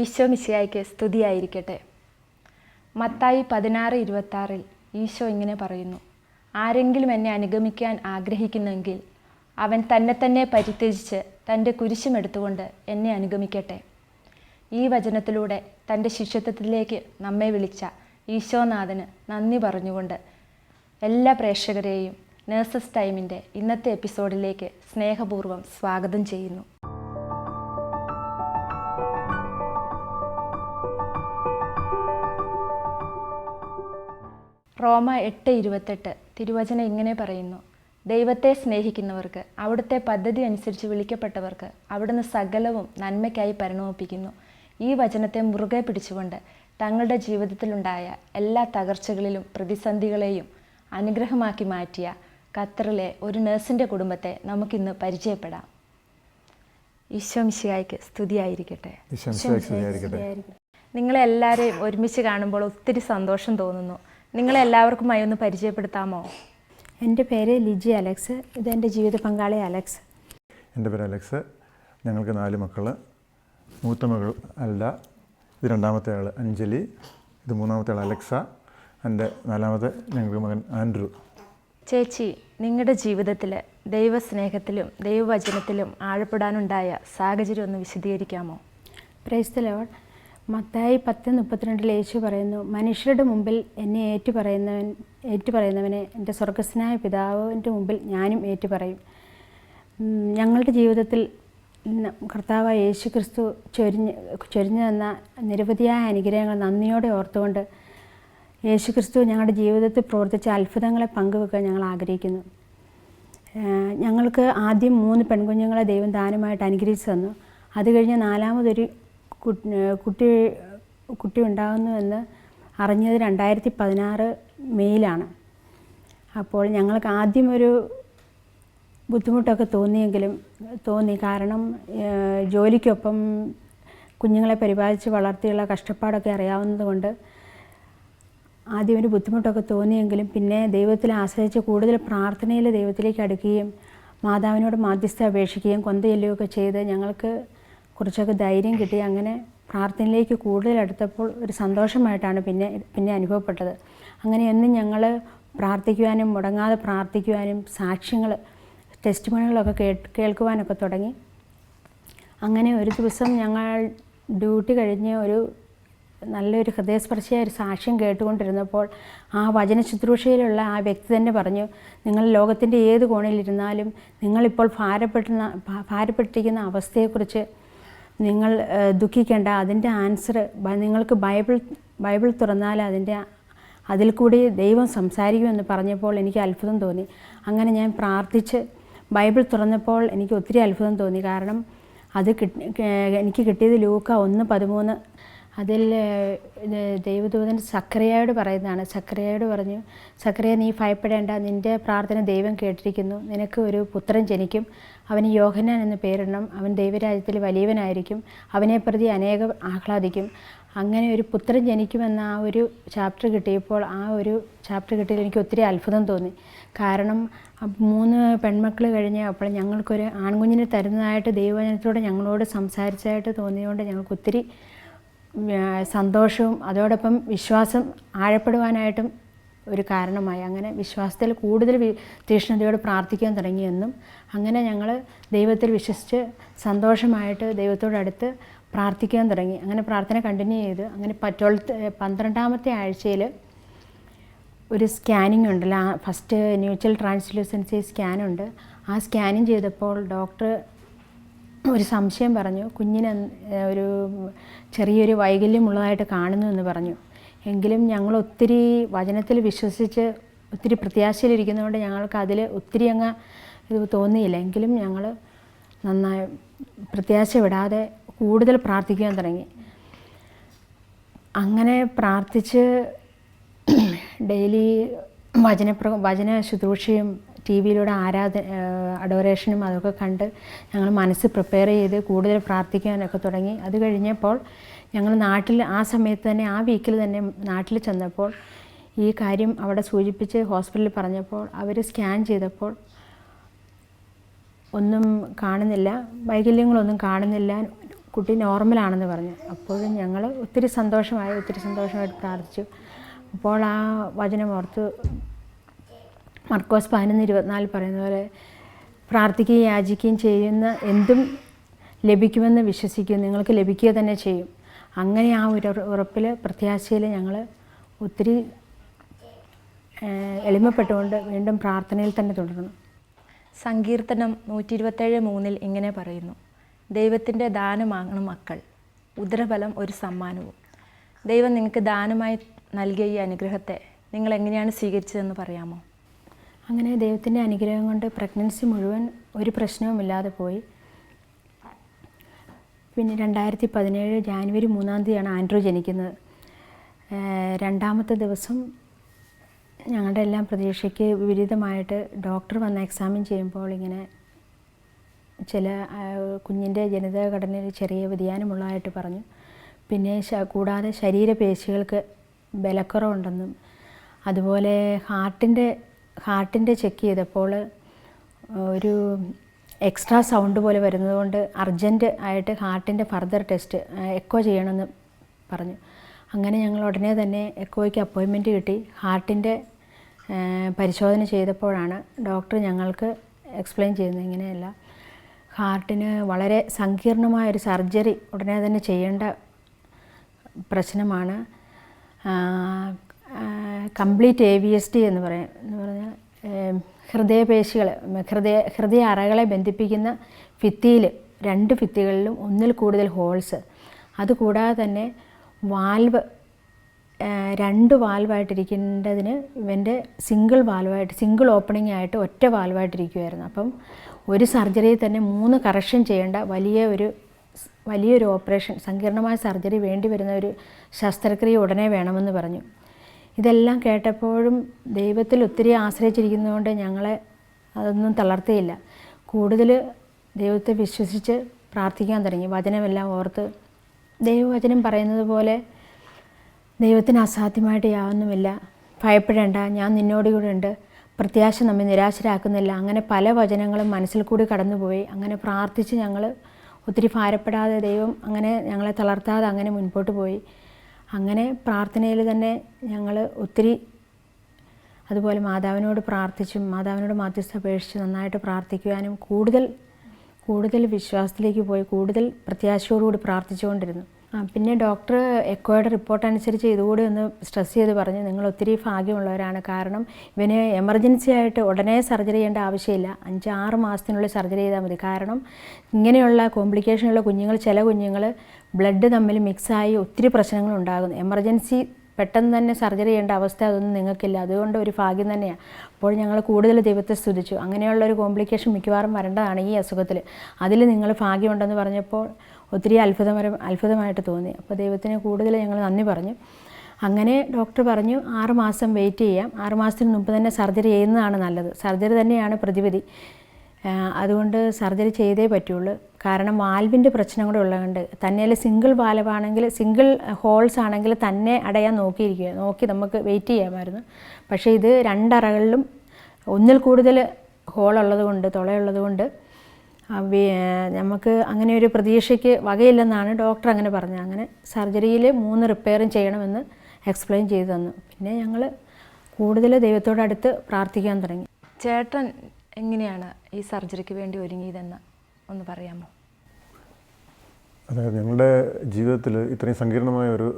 ഈശോ മിശിയായിക്ക് സ്തുതിയായിരിക്കട്ടെ. മത്തായി പതിനാറ് ഇരുപത്താറിൽ ഈശോ ഇങ്ങനെ പറയുന്നു ആരെങ്കിലും എന്നെ അനുഗമിക്കാൻ ആഗ്രഹിക്കുന്നെങ്കിൽ അവൻ തന്നെ തന്നെ പരിത്യജിച്ച് തന്റെ കുരിശുമെടുത്തുകൊണ്ട് എന്നെ അനുഗമിക്കട്ടെ. ഈ വചനത്തിലൂടെ തന്റെ ശിഷ്യത്വത്തിലേക്ക് നമ്മെ വിളിച്ച ഈശോനാഥന് നന്ദി പറഞ്ഞുകൊണ്ട് എല്ലാ പ്രേക്ഷകരെയും നേഴ്സസ് ടൈമിന്റെ ഇന്നത്തെ എപ്പിസോഡിലേക്ക് സ്നേഹപൂർവം സ്വാഗതം ചെയ്യുന്നു. റോമ എട്ട് ഇരുപത്തെട്ട് തിരുവചനം ഇങ്ങനെ പറയുന്നു. ദൈവത്തെ സ്നേഹിക്കുന്നവർക്ക് അവിടുത്തെ പദ്ധതി അനുസരിച്ച് വിളിക്കപ്പെട്ടവർക്ക് അവിടുന്ന് സകലവും നന്മയ്ക്കായി പരിണമിപ്പിക്കുന്നു. ഈ വചനത്തെ മുറുകെ പിടിച്ചുകൊണ്ട് തങ്ങളുടെ ജീവിതത്തിലുണ്ടായ എല്ലാ തകർച്ചകളിലും പ്രതിസന്ധികളെയും അനുഗ്രഹമാക്കി മാറ്റിയ ഖത്തറിലെ ഒരു നഴ്സിന്റെ കുടുംബത്തെ നമുക്കിന്ന് പരിചയപ്പെടാം. ഈശ്വംശിയായിക്ക് സ്തുതിയായിരിക്കട്ടെ. സ്തുതിയായിരിക്കട്ടെ. നിങ്ങളെല്ലാവരെയും ഒരുമിച്ച് കാണുമ്പോൾ ഒത്തിരി സന്തോഷം തോന്നുന്നു. നിങ്ങളെല്ലാവർക്കുമായി ഒന്ന് പരിചയപ്പെടുത്താമോ? എന്റെ പേര് ലിജി അലക്സ്. ഇത് എന്റെ ജീവിത പങ്കാളി അലക്സ്. എന്റെ പേര് അലക്സ്. ഞങ്ങൾക്ക് നാല് മക്കൾ മൂത്ത മകൾ അല്ല ഇത് രണ്ടാമത്തെ ആൾ അഞ്ജലി ഇത് മൂന്നാമത്തെ ആൾ അലക്സ എന്റെ നാലാമത്തെ ഞങ്ങൾക്ക് മകൻ ആൻഡ്രു. ചേച്ചി നിങ്ങളുടെ ജീവിതത്തിൽ ദൈവസ്നേഹത്തിലും ദൈവവചനത്തിലും ആഴപ്പെടാനുണ്ടായ സാഹചര്യം ഒന്ന് വിശദീകരിക്കാമോ? Praise the load. മത്തായി പത്ത് മുപ്പത്തിരണ്ടിൽ യേശു പറയുന്നു മനുഷ്യരുടെ മുമ്പിൽ എന്നെ ഏറ്റു പറയുന്നവൻ ഏറ്റു പറയുന്നവനെ എന്റെ സ്വർഗസ്നായ പിതാവിന്റെ മുമ്പിൽ ഞാനും ഏറ്റു പറയും. ഞങ്ങളുടെ ജീവിതത്തിൽ കർത്താവായ യേശു ക്രിസ്തു ചൊരിഞ്ഞ് ചൊരിഞ്ഞു തന്ന നിരവധിയായ അനുഗ്രഹങ്ങൾ നന്ദിയോടെ ഓർത്തുകൊണ്ട് യേശു ക്രിസ്തു ഞങ്ങളുടെ ജീവിതത്തിൽ പ്രവർത്തിച്ച അത്ഭുതങ്ങളെ പങ്കുവെക്കാൻ ഞങ്ങൾ ആഗ്രഹിക്കുന്നു. ഞങ്ങൾക്ക് ആദ്യം മൂന്ന് പെൺകുഞ്ഞുങ്ങളെ ദൈവം ദാനമായിട്ട് അനുഗ്രഹിച്ചു തന്നു. അത് കഴിഞ്ഞ് നാലാമതൊരു കുട്ടി കുട്ടി ഉണ്ടാകുന്നുവെന്ന് അറിഞ്ഞത് രണ്ടായിരത്തി പതിനാറ് മെയ്യിലാണ് അപ്പോൾ ഞങ്ങൾക്ക് ആദ്യം ഒരു ബുദ്ധിമുട്ടൊക്കെ തോന്നിയെങ്കിലും തോന്നി. കാരണം ജോലിക്കൊപ്പം കുഞ്ഞുങ്ങളെ പരിപാലിച്ച് വളർത്തിയുള്ള കഷ്ടപ്പാടൊക്കെ അറിയാവുന്നതുകൊണ്ട് ആദ്യം ഒരു ബുദ്ധിമുട്ടൊക്കെ തോന്നിയെങ്കിലും പിന്നെ ദൈവത്തിൽ ആശ്രയിച്ച് കൂടുതൽ പ്രാർത്ഥനയിൽ ദൈവത്തിലേക്ക് അടുക്കുകയും മാതാവിനോട് മാധ്യസ്ഥ അപേക്ഷിക്കുകയും കൊന്തയല്ലുകയൊക്കെ ചെയ്ത് ഞങ്ങൾക്ക് കുറച്ചൊക്കെ ധൈര്യം കിട്ടി. അങ്ങനെ പ്രാർത്ഥനയിലേക്ക് കൂടുതൽ അടുത്തപ്പോൾ ഒരു സന്തോഷമായിട്ടാണ് പിന്നെ പിന്നെ അനുഭവപ്പെട്ടത്. അങ്ങനെ എന്നും ഞങ്ങൾ പ്രാർത്ഥിക്കുവാനും മുടങ്ങാതെ പ്രാർത്ഥിക്കുവാനും സാക്ഷ്യങ്ങൾ ടെസ്റ്റ് മണികളൊക്കെ കേട്ട് കേൾക്കുവാനൊക്കെ തുടങ്ങി. അങ്ങനെ ഒരു ദിവസം ഞങ്ങൾ ഡ്യൂട്ടി കഴിഞ്ഞ് ഒരു നല്ലൊരു ഹൃദയസ്പർശിയായ ഒരു സാക്ഷ്യം കേട്ടുകൊണ്ടിരുന്നപ്പോൾ ആ വചന ശുശ്രൂഷയിലുള്ള ആ വ്യക്തി തന്നെ പറഞ്ഞു നിങ്ങൾ ലോകത്തിന്റെ ഏത് കോണിലിരുന്നാലും നിങ്ങളിപ്പോൾ ഭാരപ്പെടുന്ന ഭാ- ഭാരപ്പെട്ടിരിക്കുന്ന അവസ്ഥയെക്കുറിച്ച് നിങ്ങൾ ദുഃഖിക്കേണ്ട അതിന്റെ ആൻസർ നിങ്ങൾക്ക് ബൈബിൾ ബൈബിൾ തുറന്നാൽ അതിന്റെ അതിൽ കൂടി ദൈവം സംസാരിക്കുമെന്ന് പറഞ്ഞപ്പോൾ എനിക്ക് അത്ഭുതം തോന്നി. അങ്ങനെ ഞാൻ പ്രാർത്ഥിച്ച് ബൈബിൾ തുറന്നപ്പോൾ എനിക്ക് ഒത്തിരി അത്ഭുതം തോന്നി. കാരണം അത് കിട്ടി എനിക്ക് കിട്ടിയത് ലൂക്ക ഒന്ന് പതിമൂന്ന് അതിൽ ദൈവദൂതൻ സക്രിയയോട് പറയുന്നതാണ്. സക്രിയയോട് പറഞ്ഞു സക്രിയ നീ ഭയപ്പെടേണ്ട. നിന്റെ പ്രാർത്ഥന ദൈവം കേട്ടിരിക്കുന്നു. നിനക്ക് ഒരു പുത്രൻ ജനിക്കും. അവന് യോഹന്നാൻ എന്ന് പേരിടണം. അവൻ ദൈവരാജ്യത്തിൽ വലിയവനായിരിക്കും. അവനെ പ്രതി അനേകം ആഹ്ലാദിക്കും. അങ്ങനെ ഒരു പുത്രൻ ജനിക്കുമെന്ന ആ ഒരു ചാപ്റ്റർ കിട്ടിയപ്പോൾ ആ ഒരു ചാപ്റ്റർ കിട്ടിയതിൽ എനിക്ക് ഒത്തിരി അത്ഭുതം തോന്നി. കാരണം മൂന്ന് പെൺമക്കൾ കഴിഞ്ഞ് അപ്പോൾ ഞങ്ങൾക്കൊരു ആൺകുഞ്ഞിനെ തരുന്നതായിട്ട് ദൈവജനത്തോട് ഞങ്ങളോട് സംസാരിച്ചതായിട്ട് തോന്നിയതുകൊണ്ട് ഞങ്ങൾക്ക് ഒത്തിരി സന്തോഷവും അതോടൊപ്പം വിശ്വാസം ആഴപ്പെടുവാനായിട്ടും ഒരു കാരണമായി. അങ്ങനെ വിശ്വാസത്തിൽ കൂടുതൽ തീക്ഷ്ണതയോട് പ്രാർത്ഥിക്കാൻ തുടങ്ങിയെന്നും അങ്ങനെ ഞങ്ങൾ ദൈവത്തിൽ വിശ്വസിച്ച് സന്തോഷമായിട്ട് ദൈവത്തോടടുത്ത് പ്രാർത്ഥിക്കാൻ തുടങ്ങി. അങ്ങനെ പ്രാർത്ഥന കണ്ടിന്യൂ ചെയ്ത്. അങ്ങനെ ട്വൽത്ത് പന്ത്രണ്ടാമത്തെ ആഴ്ചയിൽ ഒരു സ്കാനിങ് ഉണ്ട്. ഫസ്റ്റ് ന്യൂച്വൽ ട്രാൻസ്ലൂസൻസി സ്കാനുണ്ട് ആ സ്കാനിങ് ചെയ്തപ്പോൾ ഡോക്ടർ ഒരു സംശയം പറഞ്ഞു. കുഞ്ഞിന് ഒരു ചെറിയൊരു വൈകല്യമുള്ളതായിട്ട് കാണുന്നു എന്ന് പറഞ്ഞു. എങ്കിലും ഞങ്ങൾ ഒത്തിരി വചനത്തിൽ വിശ്വസിച്ച് ഒത്തിരി പ്രത്യാശയിലിരിക്കുന്നതുകൊണ്ട് ഞങ്ങൾക്ക് അതിൽ ഒത്തിരി അങ്ങ് ഇത് തോന്നിയില്ല. എങ്കിലും ഞങ്ങൾ നന്നായി പ്രത്യാശ വിടാതെ കൂടുതൽ പ്രാർത്ഥിക്കാൻ തുടങ്ങി. അങ്ങനെ പ്രാർത്ഥിച്ച് ഡെയിലി വചനപ്ര വചന ശുശ്രൂഷയും ടി വിയിലൂടെ ആരാധ അഡോറേഷനും അതൊക്കെ കണ്ട് ഞങ്ങൾ മനസ്സ് പ്രിപ്പയർ ചെയ്ത് കൂടുതൽ പ്രാർത്ഥിക്കാനൊക്കെ തുടങ്ങി. അത് കഴിഞ്ഞപ്പോൾ ഞങ്ങൾ നാട്ടിൽ ആ സമയത്ത് തന്നെ ആ വീക്കിൽ തന്നെ നാട്ടിൽ ചെന്നപ്പോൾ ഈ കാര്യം അവിടെ സൂചിപ്പിച്ച് ഹോസ്പിറ്റലിൽ പറഞ്ഞപ്പോൾ അവർ സ്കാൻ ചെയ്തപ്പോൾ ഒന്നും കാണുന്നില്ല വൈകല്യങ്ങളൊന്നും കാണുന്നില്ല കുട്ടി നോർമലാണെന്ന് പറഞ്ഞു. അപ്പോഴും ഞങ്ങൾ ഒത്തിരി സന്തോഷമായി ഒത്തിരി സന്തോഷമായിട്ട് പ്രാർത്ഥിച്ചു. അപ്പോൾ ആ വചനം ഓർത്ത് മർക്കോസ് പതിനൊന്ന് ഇരുപത്തിനാല് പറയുന്ന പോലെ പ്രാർത്ഥിക്കുകയും യാചിക്കുകയും ചെയ്യുന്ന എന്തും ലഭിക്കുമെന്ന് വിശ്വസിക്കും നിങ്ങൾക്ക് ലഭിക്കുക തന്നെ ചെയ്യും. അങ്ങനെ ആ ഒരു ഉറപ്പിൽ പ്രത്യാശയിൽ ഞങ്ങൾ ഒത്തിരി എളിമപ്പെട്ടുകൊണ്ട് വീണ്ടും പ്രാർത്ഥനയിൽ തന്നെ തുടർന്നു സങ്കീർത്തനം നൂറ്റി ഇരുപത്തേഴ് മൂന്നിൽ ഇങ്ങനെ പറയുന്നു. ദൈവത്തിന്റെ ദാനമാകണം മക്കൾ. ഉദരഫലം ഒരു സമ്മാനവും. ദൈവം നിങ്ങൾക്ക് ദാനമായി നൽകിയ ഈ അനുഗ്രഹത്തെ നിങ്ങൾ എങ്ങനെയാണ് സ്വീകരിച്ചതെന്ന് പറയാമോ? അങ്ങനെ ദൈവത്തിന്റെ അനുഗ്രഹം കൊണ്ട് പ്രഗ്നൻസി മുഴുവൻ ഒരു പ്രശ്നവുമില്ലാതെ പോയി. പിന്നെ രണ്ടായിരത്തി പതിനേഴ് ജാനുവരി മൂന്നാം തീയതിയാണ് ആൻഡ്രൂ ജനിക്കുന്നത്. രണ്ടാമത്തെ ദിവസം ഞങ്ങളുടെ എല്ലാം പ്രതീക്ഷയ്ക്ക് വിപരീതമായിട്ട് ഡോക്ടർ വന്ന് എക്സാമിൻ ചെയ്യുമ്പോൾ ഇങ്ങനെ ചില കുഞ്ഞിന്റെ ജനിതക ഘടനയിൽ ചെറിയ വ്യതിയാനമുള്ളതായിട്ട് പറഞ്ഞു. പിന്നെ കൂടാതെ ശരീരപേശികൾക്ക് ബലക്കുറവുണ്ടെന്നും അതുപോലെ ഹാർട്ടിന്റെ ഹാർട്ടിന്റെ ചെക്ക് ചെയ്തപ്പോൾ ഒരു എക്സ്ട്രാ സൗണ്ട് പോലെ വരുന്നതുകൊണ്ട് അർജന്റ് ആയിട്ട് ഹാർട്ടിന്റെ ഫർദർ ടെസ്റ്റ് എക്കോ ചെയ്യണമെന്ന് പറഞ്ഞു. അങ്ങനെ ഞങ്ങൾ ഉടനെ തന്നെ എക്കോയ്ക്ക് അപ്പോയിൻമെന്റ് കിട്ടി. ഹാർട്ടിന്റെ പരിശോധന ചെയ്തപ്പോഴാണ് ഡോക്ടർ ഞങ്ങൾക്ക് എക്സ്പ്ലെയിൻ ചെയ്യുന്നത് ഇങ്ങനെയല്ല. ഹാർട്ടിന് വളരെ സങ്കീർണമായൊരു സർജറി ഉടനെ തന്നെ ചെയ്യേണ്ട പ്രശ്നമാണ്. Complete A V S T എന്ന് പറയുന്നത് എന്ന് പറഞ്ഞാൽ ഹൃദയപേശികൾ ഹൃദയ ഹൃദയ അറകളെ ബന്ധിപ്പിക്കുന്ന ഭിത്തിയിൽ രണ്ട് ഭിത്തികളിലും ഒന്നിൽ കൂടുതൽ ഹോൾസ്. അതുകൂടാതെ തന്നെ വാൽവ് രണ്ട് വാൽവായിട്ടിരിക്കേണ്ടതിന് ഇവന്റെ സിംഗിൾ വാൽവായിട്ട് സിംഗിൾ ഓപ്പണിംഗ് ആയിട്ട് ഒറ്റ വാൽവായിട്ടിരിക്കുമായിരുന്നു അപ്പം ഒരു സർജറിയിൽ തന്നെ മൂന്ന് കറക്ഷൻ ചെയ്യേണ്ട വലിയ ഒരു വലിയൊരു ഓപ്പറേഷൻ സങ്കീർണമായ സർജറി വേണ്ടി വരുന്ന ഒരു ശസ്ത്രക്രിയ ഉടനെ വേണമെന്ന് പറഞ്ഞു. ഇതെല്ലാം കേട്ടപ്പോഴും ദൈവത്തിൽ ഒത്തിരി ആശ്രയിച്ചിരിക്കുന്നതുകൊണ്ട് ഞങ്ങളെ അതൊന്നും തളർത്തിയില്ല. കൂടുതൽ ദൈവത്തെ വിശ്വസിച്ച് പ്രാർത്ഥിക്കാൻ തുടങ്ങി. വചനമെല്ലാം ഓർത്ത് ദൈവവചനം പറയുന്നത് പോലെ ദൈവത്തിന് അസാധ്യമായിട്ട് യാതൊന്നുമില്ല. ഭയപ്പെടേണ്ട. ഞാൻ നിന്നോട് കൂടെ ഉണ്ട്. പ്രത്യാശ നമ്മെ നിരാശരാക്കുന്നില്ല. അങ്ങനെ പല വചനങ്ങളും മനസ്സിൽ കൂടി കടന്നുപോയി. അങ്ങനെ പ്രാർത്ഥിച്ച് ഞങ്ങൾ ഒത്തിരി ഭാരപ്പെടാതെ ദൈവം അങ്ങനെ ഞങ്ങളെ തളർത്താതെ അങ്ങനെ മുൻപോട്ട് പോയി. അങ്ങനെ പ്രാർത്ഥനയിൽ തന്നെ ഞങ്ങൾ ഒത്തിരി അതുപോലെ മാതാവിനോട് പ്രാർത്ഥിച്ചും മാതാവിനോട് മാധ്യസ്ഥ അപേക്ഷിച്ച് നന്നായിട്ട് പ്രാർത്ഥിക്കുവാനും കൂടുതൽ കൂടുതൽ വിശ്വാസത്തിലേക്ക് പോയി കൂടുതൽ പ്രത്യാശയോടുകൂടി പ്രാർത്ഥിച്ചുകൊണ്ടിരുന്നു. പിന്നെ ഡോക്ടർ എക്കോയുടെ റിപ്പോർട്ട് അനുസരിച്ച് ഇതുകൂടി ഒന്ന് സ്ട്രെസ് ചെയ്ത് പറഞ്ഞു നിങ്ങൾ ഒത്തിരി ഭാഗ്യമുള്ളവരാണ്. കാരണം ഇവന് എമർജൻസി ആയിട്ട് ഉടനെ സർജറി ചെയ്യേണ്ട ആവശ്യമില്ല. അഞ്ച് ആറ് മാസത്തിനുള്ളിൽ സർജറി ചെയ്താൽ മതി. കാരണം ഇങ്ങനെയുള്ള കോംപ്ലിക്കേഷനുള്ള കുഞ്ഞുങ്ങൾ ചില കുഞ്ഞുങ്ങൾ ബ്ലഡ് തമ്മിൽ മിക്സായി ഒത്തിരി പ്രശ്നങ്ങൾ ഉണ്ടാകുന്നു എമർജൻസി പെട്ടെന്ന് തന്നെ സർജറി ചെയ്യേണ്ട അവസ്ഥ അതൊന്നും നിങ്ങൾക്കില്ല. അതുകൊണ്ട് ഒരു ഭാഗ്യം തന്നെയാണ് അപ്പോൾ ഞങ്ങൾ കൂടുതൽ ദൈവത്തെ സ്തുതിച്ചു. അങ്ങനെയുള്ള ഒരു കോംപ്ലിക്കേഷൻ മിക്കവാറും വരേണ്ടതാണ് ഈ അസുഖത്തിൽ. അതിൽ നിങ്ങൾ ഭാഗ്യമുണ്ടെന്ന് പറഞ്ഞപ്പോൾ ഒത്തിരി അത്ഭുതപരം അത്ഭുതമായിട്ട് തോന്നി. അപ്പോൾ ദൈവത്തിന് കൂടുതൽ ഞങ്ങൾ നന്ദി പറഞ്ഞു. അങ്ങനെ ഡോക്ടർ പറഞ്ഞു ആറ് മാസം വെയിറ്റ് ചെയ്യാം. ആറ് മാസത്തിന് മുമ്പ് തന്നെ സർജറി ചെയ്യുന്നതാണ് നല്ലത്. സർജറി തന്നെയാണ് പ്രതിവിധി. അതുകൊണ്ട് സർജറി ചെയ്തേ പറ്റുള്ളൂ. കാരണം വാൽവിന്റെ പ്രശ്നം കൂടെ ഉള്ളതുകൊണ്ട് തന്നെ സിംഗിൾ വാൽവാണെങ്കിൽ സിംഗിൾ ഹോൾസ് ആണെങ്കിൽ തന്നെ അടയാൻ നോക്കിയിരിക്കുക. നോക്കി നമുക്ക് വെയിറ്റ് ചെയ്യാമായിരുന്നു. പക്ഷേ ഇത് രണ്ടറകളിലും ഒന്നിൽ കൂടുതൽ ഹോളുള്ളത് കൊണ്ട് തുളയുള്ളത് നമുക്ക് അങ്ങനെ ഒരു പ്രതീക്ഷയ്ക്ക് വകയില്ലെന്നാണ് ഡോക്ടർ അങ്ങനെ പറഞ്ഞത്. അങ്ങനെ സർജറിയിൽ മൂന്ന് റിപ്പയറും ചെയ്യണമെന്ന് എക്സ്പ്ലെയിൻ ചെയ്തു തന്നു. പിന്നെ ഞങ്ങൾ കൂടുതൽ ദൈവത്തോടടുത്ത് പ്രാർത്ഥിക്കാൻ തുടങ്ങി. ചേട്ടൻ എങ്ങനെയാണ് ഈ സർജറിക്ക് വേണ്ടി ഒരുങ്ങിയതെന്ന് ഒന്ന് പറയാമോ? അതായത് ഞങ്ങളുടെ ജീവിതത്തിൽ ഇത്രയും സങ്കീർണമായ ഒരു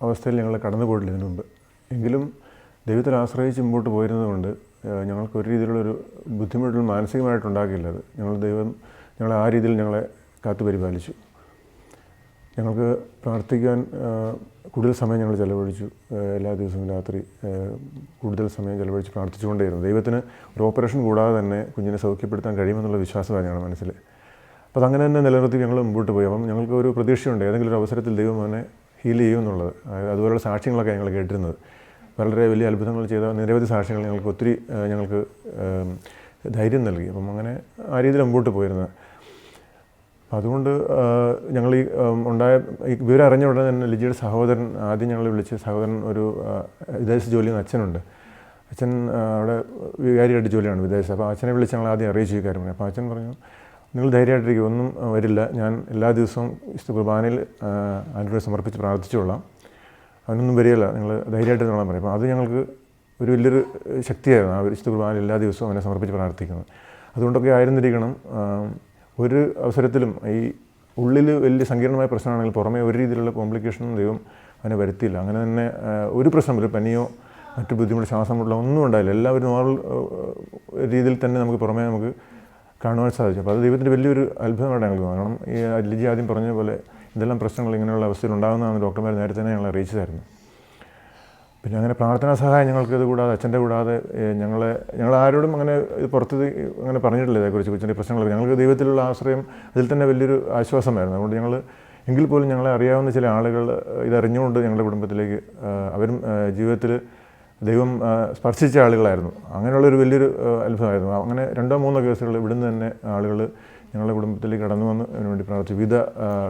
അവസ്ഥയിൽ ഞങ്ങൾ കടന്നു പോയിട്ടില്ല ഇതിനു മുമ്പ് എങ്കിലും ദൈവത്തിൽ ആശ്രയിച്ച് മുമ്പോട്ട് പോയിരുന്നത് കൊണ്ട് ഞങ്ങൾക്ക് ഒരു രീതിയിലുള്ളൊരു ബുദ്ധിമുട്ടുകൾ മാനസികമായിട്ടുണ്ടാക്കിയില്ല അത് ഞങ്ങൾ ദൈവം ഞങ്ങളെ ആ രീതിയിൽ ഞങ്ങളെ കാത്തു പരിപാലിച്ചു ഞങ്ങൾക്ക് പ്രാർത്ഥിക്കാൻ കൂടുതൽ സമയം ഞങ്ങൾ ചിലവഴിച്ചു. എല്ലാ ദിവസവും രാത്രി കൂടുതൽ സമയം ചിലവഴിച്ച് പ്രാർത്ഥിച്ചുകൊണ്ടേയിരുന്നു. ദൈവത്തിന് ഒരു ഓപ്പറേഷൻ കൂടാതെ തന്നെ കുഞ്ഞിനെ സൗഖ്യപ്പെടുത്താൻ കഴിയുമെന്നുള്ള വിശ്വാസമാണ് ഞങ്ങളുടെ മനസ്സിൽ. അപ്പോൾ അങ്ങനെ തന്നെ നിലനിർത്തി ഞങ്ങൾ മുമ്പോട്ട് പോയി. അപ്പം ഞങ്ങൾക്ക് ഒരു പ്രതീക്ഷയുണ്ട്. ഏതെങ്കിലും ഒരു അവസരത്തിൽ ദൈവം അവനെ ഹീൽ ചെയ്യുമെന്നുള്ളത്. അതുപോലെയുള്ള സാക്ഷ്യങ്ങളൊക്കെ ഞങ്ങൾ കേട്ടിരുന്നത്. വളരെ വലിയ അത്ഭുതങ്ങൾ ചെയ്ത നിരവധി സാക്ഷ്യങ്ങൾ ഞങ്ങൾക്ക് ഒത്തിരി ഞങ്ങൾക്ക് ധൈര്യം നൽകി. അപ്പം അങ്ങനെ ആ രീതിയിൽ മുമ്പോട്ട് പോയിരുന്നത് അതുകൊണ്ട് ഞങ്ങൾ ഈ ഉണ്ടായ വിവരം അറിഞ്ഞ ഉടനെ തന്നെ ലിജിയുടെ സഹോദരൻ ആദ്യം ഞങ്ങൾ വിളിച്ച് സഹോദരൻ ഒരു വിദേശ ജോലി ചെയ്യുന്ന അച്ഛനുണ്ട്. അച്ഛൻ അവിടെ വികാരിയായിട്ട് ജോലിയാണ് വിദേശത്ത് അപ്പോൾ അച്ഛനെ വിളിച്ച് ഞങ്ങൾ ആദ്യം അറിയിച്ചു ഈ കാര്യം അപ്പോൾ അച്ഛൻ പറഞ്ഞു നിങ്ങൾ ധൈര്യമായിട്ടിരിക്കും ഒന്നും വരില്ല. ഞാൻ എല്ലാ ദിവസവും വിശുദ്ധ കുർബാനയിൽ ആൻഡ്രോയിഡ് സമർപ്പിച്ച് പ്രാർത്ഥിച്ചുകൊള്ളാം അവനൊന്നും വരികയില്ല. നിങ്ങൾ ധൈര്യമായിട്ട് നോളാൻ പറയും അപ്പോൾ അത് ഞങ്ങൾക്ക് ഒരു വലിയൊരു ശക്തിയായിരുന്നു. ആ വിശുദ്ധ കുർബാന എല്ലാ ദിവസവും അവനെ സമർപ്പിച്ച് പ്രാർത്ഥിക്കുന്നത്. അതുകൊണ്ടൊക്കെ ആയിരുന്നിരിക്കണം. ഒരു അവസരത്തിലും ഈ ഉള്ളിൽ വലിയ സങ്കീർണമായ പ്രശ്നമാണെങ്കിൽ പുറമേ ഒരു രീതിയിലുള്ള കോംപ്ലിക്കേഷനും ദൈവം അവനെ വരുത്തിയില്ല. അങ്ങനെ തന്നെ ഒരു പ്രശ്നം ഒരു പനിയോ മറ്റു ബുദ്ധിമുട്ട് ശ്വാസമുട്ടോ ഒന്നും ഉണ്ടായില്ല. എല്ലാവരും നോർമൽ രീതിയിൽ തന്നെ നമുക്ക് പുറമേ നമുക്ക് കാണുവാൻ സാധിച്ചു. അപ്പോൾ അത് ദൈവത്തിന്റെ വലിയൊരു അത്ഭുതമായിട്ട് ഞങ്ങൾക്ക് കാരണം ഈ ലിജി ആദ്യം പറഞ്ഞ പോലെ ഇതെല്ലാം പ്രശ്നങ്ങൾ ഇങ്ങനെയുള്ള അവസ്ഥയിൽ ഉണ്ടാകുന്നതാണ് ഡോക്ടർമാർ നേരത്തെ തന്നെ ഞങ്ങൾ അറിയിച്ചതായിരുന്നു. പിന്നെ അങ്ങനെ പ്രാർത്ഥനാ സഹായം ഞങ്ങൾക്ക് ഇത് കൂടാതെ അച്ഛന്റെ കൂടാതെ ഞങ്ങളെ ഞങ്ങൾ ആരോടും അങ്ങനെ ഇത് പുറത്ത് അങ്ങനെ പറഞ്ഞിട്ടില്ല ഇതേക്കുറിച്ച് കൊച്ചിന്റെ പ്രശ്നങ്ങൾ ഞങ്ങൾക്ക് ദൈവത്തിലുള്ള ആശ്രയം അതിൽ തന്നെ വലിയൊരു ആശ്വാസമായിരുന്നു. അതുകൊണ്ട് ഞങ്ങൾ എങ്കിൽ പോലും ഞങ്ങളെ അറിയാവുന്ന ചില ആളുകൾ ഇതറിഞ്ഞുകൊണ്ട് ഞങ്ങളുടെ കുടുംബത്തിലേക്ക് അവരും ജീവിതത്തിൽ ദൈവം സ്പർശിച്ച ആളുകളായിരുന്നു. അങ്ങനെയുള്ളൊരു വലിയൊരു അത്ഭുതമായിരുന്നു. അങ്ങനെ രണ്ടോ മൂന്നോ കേസുകൾ ഇവിടുന്ന് തന്നെ ആളുകൾ ഞങ്ങളുടെ കുടുംബത്തിലേക്ക് കടന്നു വന്ന് അതിനുവേണ്ടി പ്രാർത്ഥിച്ചു. വിവിധ